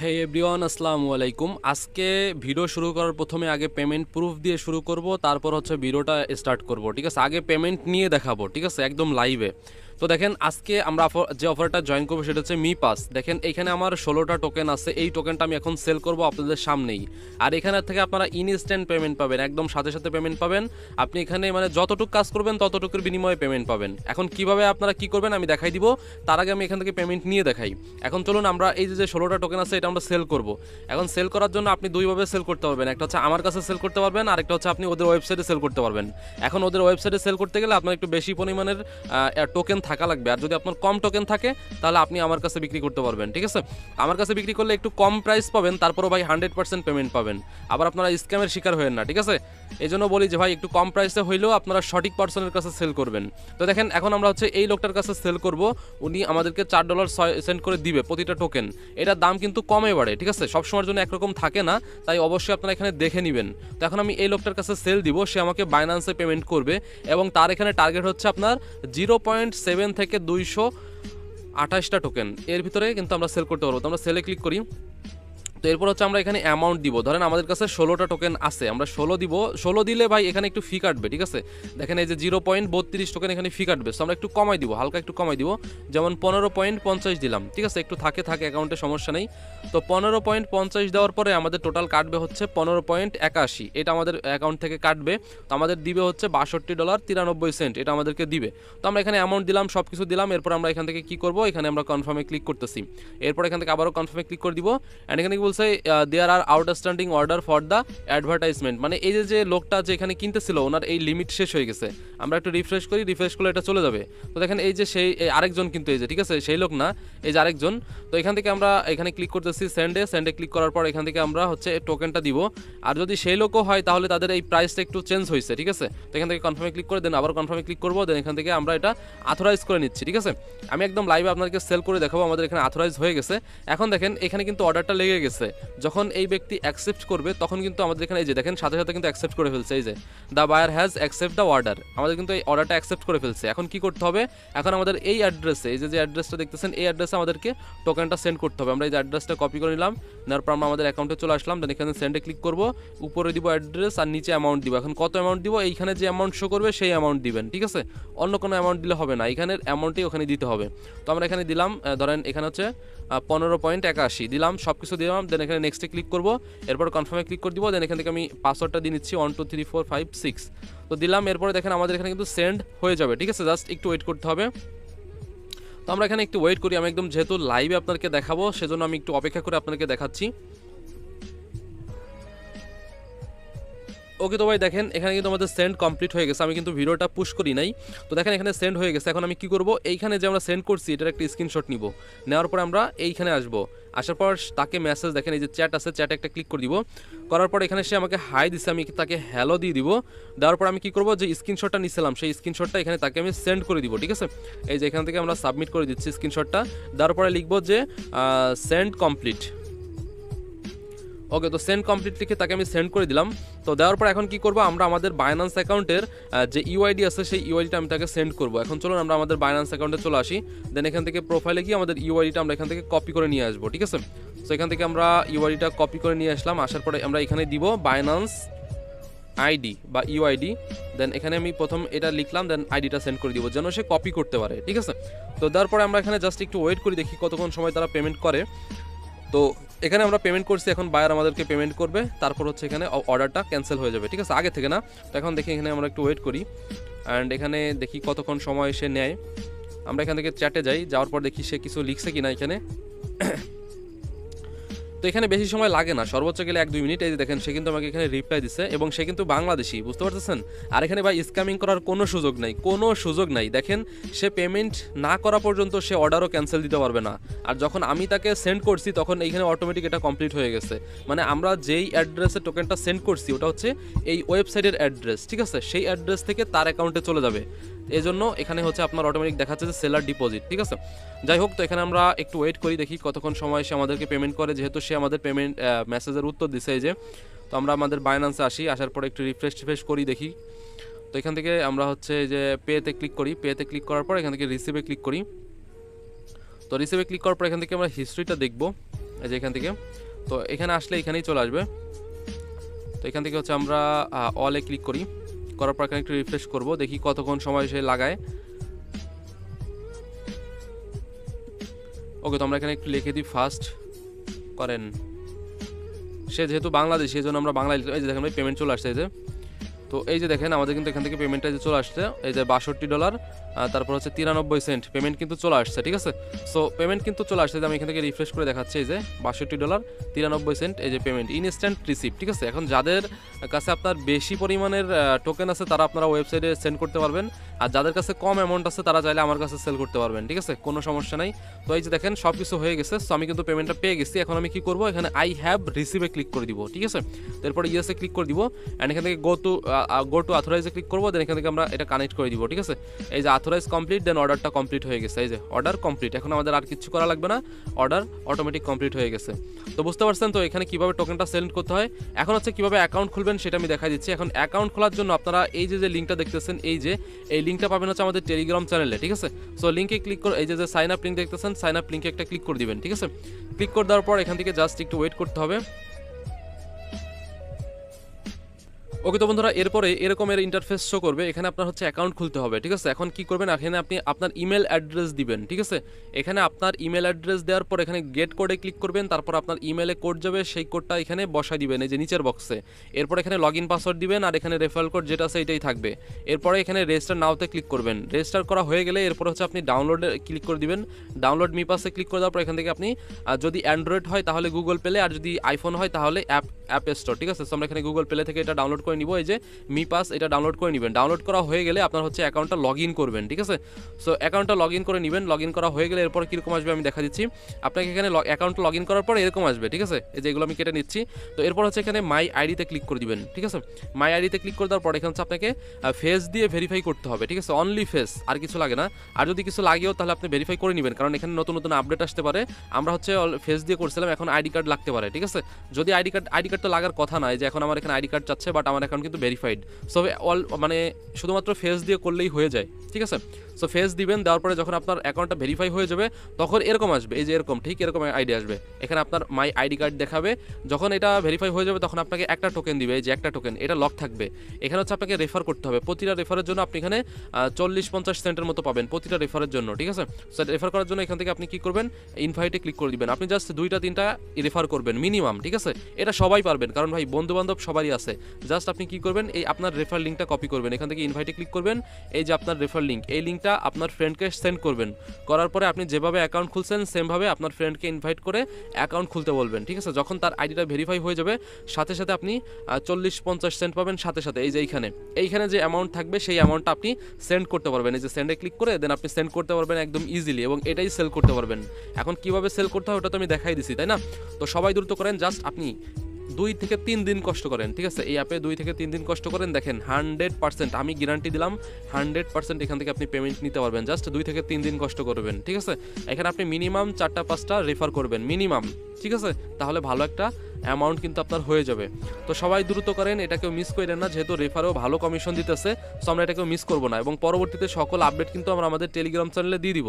হে everyone, আসসালামু আলাইকুম। আজকে ভিডিও শুরু করার প্রথমে আগে পেমেন্ট প্রুফ দিয়ে শুরু করব, তারপর হচ্ছে ভিডিওটা স্টার্ট করব, ঠিক আছে? আগে পেমেন্ট নিয়ে দেখাবো, ঠিক আছে? একদম লাইভে তো দেখেন, আজকে আমরা যে অফারটা জয়েন করব সেটা হচ্ছে মি পাস দেখেন, এখানে আমার ষোলোটা টোকেন আছে। এই টোকেনটা আমি এখন সেল করব আপনাদের সামনেই। আর এখানে থেকে আপনারা ইনস্ট্যান্ট পেমেন্ট পাবেন। একদম সাথে সাথে পেমেন্ট পাবেন। আপনি এখানে মানে যতটুকু কাজ করবেন, ততটুকুর বিনিময়ে পেমেন্ট পাবেন। এখন কীভাবে আপনারা কি করবেন আমি দেখাই দিব। তার আগে আমি এখান থেকে পেমেন্ট নিয়ে দেখাই। এখন চলুন, আমরা এই যে যে ষোলোটা টোকেন আছে, এটা আমরা সেল করব। এখন সেল করার জন্য আপনি দুইভাবে সেল করতে পারবেন। একটা হচ্ছে আমার কাছে সেল করতে পারবেন, আর একটা হচ্ছে আপনি ওদের ওয়েবসাইটে সেল করতে পারবেন। এখন ওদের ওয়েবসাইটে সেল করতে গেলে আপনার একটু বেশি পরিমাণের টোকেন থাকা লাগবে। আর যদি আপনার কম টোকেন থাকে, তাহলে আপনি আমার কাছে বিক্রি করতে পারবেন, ঠিক আছে? আমার কাছে বিক্রি করলে একটু কম প্রাইস পাবেন, তারপরও ভাই হান্ড্রেড পার্সেন্ট পেমেন্ট পাবেন। আবার আপনারা স্ক্যামের শিকার হয়েন না, ঠিক আছে? এই জন্য বলি যে ভাই, একটু কম প্রাইসে হইলেও আপনারা সঠিক পার্সনের কাছে সেল করবেন। তো দেখেন, এখন আমরা হচ্ছে এই লোকটার কাছে সেল করব। উনি আমাদেরকে চার ডলার সেন্ড করে দিবে প্রতিটা টোকেন এটার দাম কিন্তু কমে বাড়ে, ঠিক আছে? সবসময়ের জন্য একরকম থাকে না, তাই অবশ্যই আপনারা এখানে দেখে নেবেন। তো এখন আমি এই লোকটার কাছে সেল দিব, সে আমাকে বাইন্যান্সে পেমেন্ট করবে এবং তার এখানে টার্গেট হচ্ছে আপনার জিরো পয়েন্ট সেভেন থেকে দুইশো আঠাশটা টোকেন এর ভিতরে কিন্তু আমরা সেল করতে পারব। তো আমরা সেলে ক্লিক করি। তো এরপর হচ্ছে আমরা এখানে অ্যামাউন্ট দিব। ধরেন আমাদের কাছে ষোলোটা টোকেন আছে, আমরা ষোলো দিব। ষোলো দিলে ভাই এখানে একটু ফি কাটবে, ঠিক আছে? দেখেন এই যে জিরো পয়েন্ট বত্রিশ টোকেন এখানে ফি কাটবে তো আমরা একটু কমাই দিব, হালকা একটু কমাই দিব। যেমন পনেরো পয়েন্ট পঞ্চাশ দিলাম, ঠিক আছে? একটু থাকে থাকে অ্যাকাউন্টে সমস্যা নেই। তো পনেরো পয়েন্ট পঞ্চাশ দেওয়ার পরে আমাদের টোটাল কাটবে হচ্ছে পনেরো পয়েন্ট একাশি। এটা আমাদের অ্যাকাউন্ট থেকে কাটবে। তো আমাদের দিবে হচ্ছে বাষট্টি ডলার তিরানব্বই সেন্ট, এটা আমাদেরকে দিবে। তো আমরা এখানে অ্যামাউন্ট দিলাম সব কিছু দিলাম, এরপর আমরা এখান থেকে কি করব? এখানে আমরা কনফার্মে ক্লিক করতেছি। এরপর এখান থেকে আবারও কনফার্মে ক্লিক করে দিব। অ্যান্ড এখানে কি বলছে there are outstanding order for the advertisement মানে এই যে লোকটা যে এখানে কিনতেছিল, ওনার এই লিমিট শেষ হয়ে গেছে। আমরা একটু রিফ্রেশ করি রিফ্রেশ করলে এটা চলে যাবে। তো দেখেন, এই যে সেই আরেকজন কিন্তু এই যে, ঠিক আছে? সেই লোক না, এই যে আরেকজন। তো এখান থেকে আমরা এখানে ক্লিক করতেছি সেন্ডে সেন্ডে ক্লিক করার পর এখান থেকে আমরা হচ্ছে টোকেনটা দিব। আর যদি সেই লোকও হয়, তাহলে তাদের এই প্রাইসটা একটু চেঞ্জ হয়েছে, ঠিক আছে? তো এখান থেকে কনফার্মে ক্লিক করে দেন, আবার কনফার্মে ক্লিক করব দেন এখান থেকে আমরা এটা আথরাইজ করে নিচ্ছি, ঠিক আছে? আমি একদম লাইভে আপনাদেরকে সেল করে দেখাবো, আমাদের এখানে আথরাইজ হয়ে গেছে। এখন দেখেন, এখানে কিন্তু অর্ডারটা লেগে গেছে। যখন এই ব্যক্তি অ্যাকসেপ্ট করবে, তখন কিন্তু আমাদের এখানে এই যে দেখেন, সাথে সাথে কিন্তু অ্যাকসেপ্ট করে ফেলছে, এই যে the buyer has accept the order আমাদের কিন্তু এই অর্ডারটা অ্যাকসেপ্ট করে ফেলছে। এখন কি করতে হবে? এখন আমাদের এই অ্যাড্রেসে এই যে যে অ্যাড্রেসটা দেখতেছেন, এই অ্যাড্রেসে আমাদেরকে টোকেনটা সেন্ড করতে হবে। আমরা এই যে অ্যাড্রেসটা কপি করে নিলাম, নেওয়ার পর আমরা আমাদের অ্যাকাউন্টে চলে আসলাম দেন এখানে সেন্ডে ক্লিক করব, উপরে দিব অ্যাড্রেস আর নিচে অ্যামাউন্ট দিব। এখন কত অ্যামাউন্ট দিব? এইখানে যে অ্যামাউন্ট শো করবে, সেই অ্যামাউন্ট দিবেন, ঠিক আছে? অন্য কোনো অ্যামাউন্ট দিলে হবে না, এখানের অ্যামাউন্টই ওখানে দিতে হবে। তো আমরা এখানে দিলাম ধরেন এখানে হচ্ছে পনেরো পয়েন্ট একাশি, দিলাম সব কিছু দিলাম দেন এখানে নেক্সটে ক্লিক করব, এরপর কনফার্মে ক্লিক করে দিব দেন এখান থেকে আমি পাসওয়ার্ডটা দিয়ে নিচ্ছি one two three four five six তো দিলাম, এরপরে দেখেন আমাদের এখানে কিন্তু সেন্ড হয়ে যাবে, ঠিক আছে? জাস্ট একটু ওয়েট করতে হবে। তো আমরা এখানে একটু ওয়েট করি, আমি একদম যেহেতু লাইভে আপনাকে দেখাবো, সেজন্য আমি একটু অপেক্ষা করে আপনাকে দেখাচ্ছি। ওকে তো ভাই দেখেন, এখানে কিন্তু আমাদের সেন্ড কমপ্লিট হয়ে গেছে, আমি কিন্তু ভিডিওটা পুশ করি নাই। তো দেখেন, এখানে সেন্ড হয়ে গেছে, এখন আমি কি করব? এইখানে যে আমরা সেন্ড করছি, এটার একটা স্ক্রিনশট নিব। নেওয়ার পর আমরা এইখানে আসব। আসার পর তাকে মেসেজ দেখেন, এই যে চ্যাট আছে চ্যাটে একটা ক্লিক করে দিব। করার পর এখানে সে আমাকে হাই দিছে, আমি তাকে হ্যালো দিয়ে দিব। দেওয়ার পর আমি কি করব, যে স্ক্রিনশটটা নিছিলাম, সেই স্ক্রিনশটটা এখানে তাকে আমি সেন্ড করে দিব, ঠিক আছে? এই যে এখান থেকে আমরা সাবমিট করে দিচ্ছি স্ক্রিনশটটা দেওয়ার পরে লিখব যে সেন্ড কমপ্লিট ওকে, তো সেন্ড কমপ্লিট লিখে তাকে আমি সেন্ড করে দিলাম। তো দেওয়ার পর এখন কি করব? আমরা আমাদের বাইন্যান্স অ্যাকাউন্টের যে ইউআইডি আছে, সেই ইউআইডিটা আমি তাকে সেন্ড করব। এখন চলুন আমরা আমাদের বাইন্যান্স অ্যাকাউন্টে চলে আসি। দেন এখান থেকে প্রোফাইলে গিয়ে আমাদের ইউআইডিটা আমরা এখান থেকে কপি করে নিয়ে আসব, ঠিক আছে? তো এখান থেকে আমরা ইউআইডিটা কপি করে নিয়ে আসলাম। আসার পরে আমরা এখানে দিব বাইন্যান্স আইডি বা ইউআইডি দেন এখানে আমি প্রথম এটা লিখলাম দেন আইডিটা সেন্ড করে দিব, যেন সে কপি করতে পারে, ঠিক আছে? তো দেওয়ার পরে আমরা এখানে জাস্ট একটু ওয়েট করি, দেখি কতক্ষণ সময় তারা পেমেন্ট করে। তো এখানে আমরা পেমেন্ট করছি, এখন বায়ার আমাদেরকে পেমেন্ট করবে, তারপর হচ্ছে এখানে অর্ডারটা ক্যান্সেল হয়ে যাবে, ঠিক আছে? আগে থেকে না? তো এখন দেখি এখানে আমরা একটু ওয়েট করি অ্যান্ড এখানে দেখি কতক্ষণ সময় সে নেয়। আমরা এখান থেকে চ্যাটে যাই, যাওয়ার পর দেখি সে কিছু লিখছে কিনা এখানে। তো এখানে বেশি সময় লাগে না। সর্বোচ্চ গেলে এক দুই মিনিট। এই দেখেন, সে কিন্তু আমাকে এখানে রিপ্লাই দিচ্ছে এবং সে কিন্তু বাংলাদেশি, বুঝতে পারতেছেন? আর এখানে ভাই স্ক্যামিং করার কোনো সুযোগ নাই, কোনো সুযোগ নাই। দেখেন, সে পেমেন্ট না করা পর্যন্ত সে অর্ডারও ক্যান্সেল দিতে পারবে না। আর যখন আমি তাকে সেন্ড করছি, তখন এইখানে অটোমেটিক এটা কমপ্লিট হয়ে গেছে। মানে আমরা যেই অ্যাড্রেসে টোকেনটা সেন্ড করছি, ওটা হচ্ছে এই ওয়েবসাইটের অ্যাড্রেস ঠিক আছে? সেই অ্যাড্রেস থেকে তার অ্যাকাউন্টে চলে যাবে। এই জন্য এখানে হচ্ছে আপনার অটোমেটিক দেখাচ্ছে যে সেলার ডিপোজিট ঠিক আছে? যাই হোক, তো এখানে আমরা একটু ওয়েট করি, দেখি কতক্ষণ সময় সে আমাদেরকে পেমেন্ট করে। যেহেতু সে আমাদের পেমেন্ট মেসেজের উত্তর দিছে এই যে, তো আমরা আমাদের বাইন্যান্সে আসি, আসার পরে একটু রিফ্রেশ টিফ্রেশ করি, দেখি। তো এখান থেকে আমরা হচ্ছে যে পেতে ক্লিক করি পেতে ক্লিক করার পর এখান থেকে রিসিভে ক্লিক করি। তো রিসিভে ক্লিক করার পর এখান থেকে আমরা হিস্ট্রিটা দেখব, এই যে এখান থেকে। তো এখানে আসলে এখানেই চলে আসবে। তো এখান থেকে হচ্ছে আমরা অলে ক্লিক করি। করার পর একটু রিফ্রেশ করব, দেখি কতক্ষণ সময় সে লাগায়। ওকে, তো আমরা এখানে একটু লিখে দিই ফার্স্ট করেন। সে যেহেতু বাংলাদেশ, সেই জন্য আমরা বাংলায়। এই যে দেখেন ভাই পেমেন্ট চলে আসছে, এই যে। তো এই যে দেখেন, আমাদের কিন্তু এখান থেকে পেমেন্টটা যে চলে আসছে, এই যে বাষট্টি ডলার তারপর হচ্ছে তিরানব্বই সেন্ট পেমেন্ট কিন্তু চলে আসছে, ঠিক আছে? সো পেমেন্ট কিন্তু চলে আসছে আমি এখান থেকে রিফ্রেশ করে দেখাচ্ছি, এই যে বাষট্টি ডলার তিরানব্বই সেন্ট, এই যে পেমেন্ট ইনস্ট্যান্ট রিসিভ ঠিক আছে? এখন যাদের কাছে আপনার বেশি পরিমাণের টোকেন আছে, তারা আপনারা ওয়েবসাইটে সেন্ড করতে পারবেন। আর যাদের কাছে কম অ্যামাউন্ট আছে, তারা চাইলে আমার কাছে সেল করতে পারবেন, ঠিক আছে? কোনো সমস্যা নাই। তো এই যে দেখেন সব কিছু হয়ে গেছে। সো আমি কিন্তু পেমেন্টটা পেয়ে গেছি। এখন আমি কি করব? এখানে আই হ্যাভ রিসিভে ক্লিক করে দিব, ঠিক আছে? তারপরে ইয়েসে ক্লিক করে দিব। অ্যান্ড এখান থেকে গো টু গো টু আথরাইজে ক্লিক করব। দেন এখান থেকে আমরা এটা কানেক্ট করে দিব, ঠিক আছে? এই যে আথরাইজ কমপ্লিট দেন অর্ডারটা কমপ্লিট হয়ে গেছে। এই যে অর্ডার কমপ্লিট এখন আমাদের আর কিছু করা লাগবে না। অর্ডার অটোমেটিক কমপ্লিট হয়ে গেছে। তো বুঝতে পারছেন তো এখানে কীভাবে টোকেনটা সেন্ড করতে হয়? এখন হচ্ছে কীভাবে অ্যাকাউন্ট খুলবেন সেটা আমি দেখাই দিচ্ছি। এখন অ্যাকাউন্ট খোলার জন্য আপনারা এই যে যে লিঙ্কটা দেখতেছেন, এই যে, এই লিঙ্কটা পাবেন হচ্ছে আমাদের টেলিগ্রাম চ্যানেলে ঠিক আছে? সো লিঙ্কে ক্লিক করে এই যে সাইন আপ লিঙ্ক দেখতেছেন সাইন আপ লিঙ্কে একটা ক্লিক করে দিবেন, ঠিক আছে? ক্লিক করে দেওয়ার পর এখান থেকে জাস্ট একটু ওয়েট করতে হবে। ওকে তো বন্ধুরা, এরপরে এরকমের ইন্টারফেস শো করবে। এখানে আপনার হচ্ছে অ্যাকাউন্ট খুলতে হবে, ঠিক আছে? এখন কি করবেন? এখানে আপনি আপনার ইমেল অ্যাড্রেস দিবেন, ঠিক আছে? এখানে আপনার ইমেল অ্যাড্রেস দেওয়ার পর এখানে গেট কোডে ক্লিক করবেন, তারপর আপনার ইমেলে কোড যাবে, সেই কোডটা এখানে বসাই দিবেন, এই যে নিচের বক্সে এরপর এখানে লগ ইন পাসওয়ার্ড দিবেন, আর এখানে রেফারেল কোড যেটা আছে এটাই থাকবে। এরপরে এখানে রেজিস্টার নাওতে ক্লিক করবেন। রেজিস্টার করা হয়ে গেলে এরপর হচ্ছে আপনি ডাউনলোডে ক্লিক করে দিবেন। ডাউনলোড মি পাসে ক্লিক করে দেওয়ার পর এখান থেকে আপনি যদি অ্যান্ড্রয়েড হয় তাহলে গুগল প্লে আর যদি আইফোন হয় তাহলে অ্যাপ অ্যাপ স্টোর ঠিক আছে? আমরা এখানে গুগল প্লে থেকে এটা ডাউনলোড করে নিব, এই যে মি পাস এটা ডাউনলোড করে নেবেন। ডাউনলোড করা হয়ে গেলে আপনার হচ্ছে অ্যাকাউন্টটা লগ ইন করবেন, ঠিক আছে? সো অ্যাকাউন্টটা লগ ইন করে নেবেন লগ ইন করা হয়ে গেলে এরপর কীরকম আসবে আমি দেখা দিচ্ছি। আপনাকে এখানে অ্যাকাউন্ট লগ ইন করার পর এরকম আসবে, ঠিক আছে? এই যে এগুলো আমি কেটে নিচ্ছি। তো এরপর হচ্ছে এখানে মাই আইডিতে ক্লিক করে দিবেন, ঠিক আছে? মাই আইডিতে ক্লিক করে দেওয়ার পর এখানে হচ্ছে আপনাকে ফেস দিয়ে ভেরিফাই করতে হবে, ঠিক আছে? অনলি ফেস আর কিছু লাগে না। আর যদি কিছু লাগেও তাহলে আপনি ভেরিফাই করে নেবেন, কারণ এখানে নতুন নতুন আপডেট আসতে পারে। আমরা হচ্ছে ফেস দিয়ে করছিলাম, এখন আইডি কার্ড লাগতে পারে, ঠিক আছে? যদি আইডি কার্ড আইডি কার্ড তো লাগার কথা নয় যে এখন আমার এখানে আইডি কার্ড চাচ্ছে বাট আমার অ্যাকাউন্ট কিন্তু ভেরিফাইড সো অল মানে শুধুমাত্র ফেস দিয়ে করলেই হয়ে যায় ঠিক আছে? সো ফেস দিবেন, দেওয়ার পরে যখন আপনার অ্যাকাউন্টটা ভেরিফাই হয়ে যাবে, তখন এরকম আসবে। এই যে এরকম, ঠিক এরকম আইডি আসবে। এখানে আপনার মাই আইডি কার্ড দেখাবে। যখন এটা ভেরিফাই হয়ে যাবে, তখন আপনাকে একটা টোকেন দিবে। এই যে একটা টোকেন এটা লক থাকবে। এখানে হচ্ছে আপনাকে রেফার করতে হবে। প্রতিটা রেফারের জন্য আপনি এখানে চল্লিশ পঞ্চাশ সেন্টের মতো পাবেন প্রতিটা রেফারের জন্য, ঠিক আছে? সো রেফার করার জন্য এখান থেকে আপনি কি করবেন? ইনভাইটে ক্লিক করে দিবেন। আপনি জাস্ট দুইটা, তিনটা রেফার করবেন মিনিমাম ঠিক আছে? এটা সবাই পারবেন, কারণ ভাই বন্ধু বান্ধব সবারই আছে। জাস্ট আপনি কি করবেন? এই আপনার রেফার লিঙ্কটা কপি করবেন। এখান থেকে ইনভাইটে ক্লিক করবেন। এই যে আপনার রেফার লিঙ্ক এই লিঙ্কটা আপনার ফ্রেন্ডকে সেন্ড করবেন। করার পরে আপনি যেভাবে অ্যাকাউন্ট খুলছেন সেমভাবে আপনার ফ্রেন্ডকে ইনভাইট করে অ্যাকাউন্ট খুলতে বলবেন, ঠিক আছে? যখন তার আইডিটা ভেরিফাই হয়ে যাবে, সাথে সাথে আপনি চল্লিশ পঞ্চাশ সেন্ট পাবেন, সাথে সাথে এই যে এইখানে। এইখানে যে অ্যামাউন্ট থাকবে, সেই অ্যামাউন্টটা আপনি সেন্ড করতে পারবেন। এই যে সেন্ডে ক্লিক করে দেন আপনি সেন্ড করতে পারবেন একদম ইজিলি এবং এটাই সেল করতে পারবেন। এখন কীভাবে সেল করতে হয়, ওটা তো আমি দেখাই দিছি, তাই না? তো সবাই দ্রুত করেন জাস্ট আপনি দুই থেকে তিন দিন কষ্ট করেন, ঠিক আছে? এই অ্যাপে দুই থেকে তিন দিন কষ্ট করেন। দেখেন, হান্ড্রেড পার্সেন্ট, আমি গ্যারান্টি দিলাম, হান্ড্রেড পার্সেন্ট এখান থেকে আপনি পেমেন্ট নিতে পারবেন। জাস্ট দুই থেকে তিন দিন কষ্ট করবেন, ঠিক আছে? এখানে আপনি মিনিমাম চারটা, পাঁচটা রেফার করবেন মিনিমাম ঠিক আছে? তাহলে ভালো একটা অ্যামাউন্ট কিন্তু আপনার হয়ে যাবে। তো সবাই দ্রুত করেন এটাকেও মিস করেন না, যেহেতু রেফারেও ভালো কমিশন দিতেছে সো আমরা এটাকেও মিস করব না। এবং পরবর্তীতে সকল আপডেট কিন্তু আমরা আমাদের টেলিগ্রাম চ্যানেলে দিয়ে দিব।